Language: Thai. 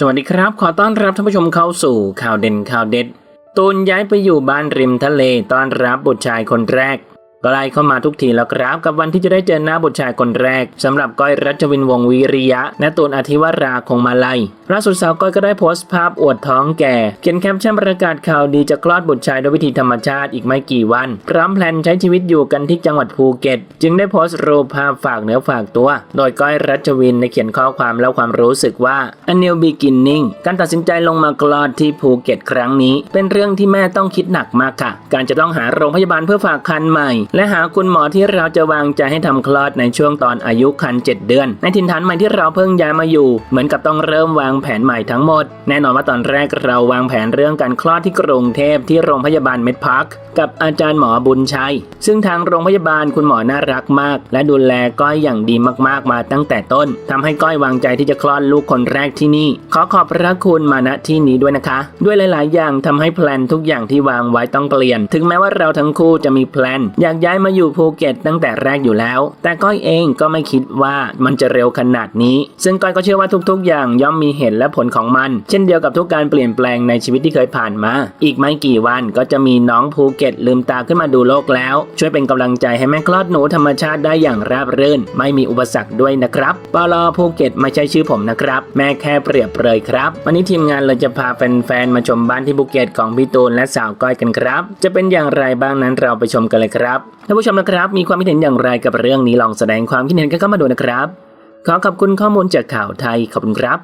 สวัสดีครับ ขอต้อนรับท่านผู้ชมเข้าสู่ข่าวเด่นข่าวเด็ด ตูนย้ายไปอยู่บ้านริมทะเลต้อนรับบุตรชายคนแรก ใกล้เข้ามาทุกทีแล้วครับ กับวันที่จะได้เจอหน้าบุตรชายคนแรกสำหรับก้อยรัชวินวงศ์วีริยะและตูนอธิวราคงมาลัยล่าสุดสาวก้อยก็ได้โพสต์ภาพอวดท้องแก่ เขียนแคปชั่นประกาศข่าวดีจะคลอดบุตรชายด้วยวิธีธรรมชาติอีกไม่กี่วัน พร้อมแพลนใช้ชีวิตอยู่กันที่จังหวัดภูเก็ต จึงได้โพสต์รูปภาพฝากเนื้อฝากตัว โดยก้อยรัชวินได้เขียนข้อความและความรู้สึกว่า a new beginning การตัดสินใจลงมาคลอดที่ภูเก็ตครั้งนี้ เป็นเรื่องที่แม่ต้องคิดหนักมากค่ะ การจะต้องหาโรงพยาบาลเพื่อฝากคันใหม่และหาคุณหมอที่เราจะวางใจให้ทำคลอดในช่วงตอนอายุคัน 7 เดือน ในถิ่นฐานใหม่ที่เราเพิ่งย้ายมาอยู่ เหมือนกับต้องเริ่มวางแผนใหม่ทั้งหมด แน่นอนว่าตอนแรกเราวางแผนเรื่องการคลอดที่กรุงเทพที่โรงพยาบาลเม็ดพักกับอาจารย์หมอบุญชัย ซึ่งทางโรงพยาบาลคุณหมอน่ารักมาก และดูแลก้อยอย่างดีมากๆมาตั้งแต่ต้นทำให้ก้อยวางใจที่จะคลอดลูกคนแรกที่นี่ ขอขอบพระคุณมาณที่นี้ด้วยนะคะ ด้วยหลาย ๆ อย่างทำให้แพลนทุกอย่างที่วางไว้ต้องเปลี่ยน ถึงแม้ว่าเราทั้งคู่จะมีแพลนอยากย้ายมาอยู่ภูเก็ตตั้งแต่แรกอยู่แล้ว แต่ก้อยเองก็ไม่คิดว่ามันจะเร็วขนาดนี้ ซึ่งก้อยก็เชื่อว่าทุกๆ อย่างย่อมมีเหตุและผลของมัน เช่นเดียวกับทุกการเปลี่ยนแปลงในชีวิตที่เคยผ่านมา อีกไม่กี่วันก็จะมีน้องภูเก็ตลืมตาขึ้นมาดูโลกแล้ว ช่วยเป็นกำลังใจให้แม่คลอดหนูธรรมชาติได้อย่างราบรื่น ไม่มีอุปสรรคด้วยนะครับปลอภูเก็ตไม่ใช่ชื่อผมนะครับ แม่แค่เปรียบเปรยครับ วันนี้ทีมงานเลยจะพาแฟนๆมาชมบ้านที่ภูเก็ตของพี่ตูนและสาวก้อยกันครับ จะเป็นอย่างไรบ้างนั้นเราไปชมกันเลยครับท่านผู้ชมนะครับ มีความคิดเห็นอย่างไรกับเรื่องนี้ลองแสดงความคิดเห็นกันเข้ามาดูนะครับ ขอขอบคุณข้อมูลจากข่าวไทยขอบคุณครับ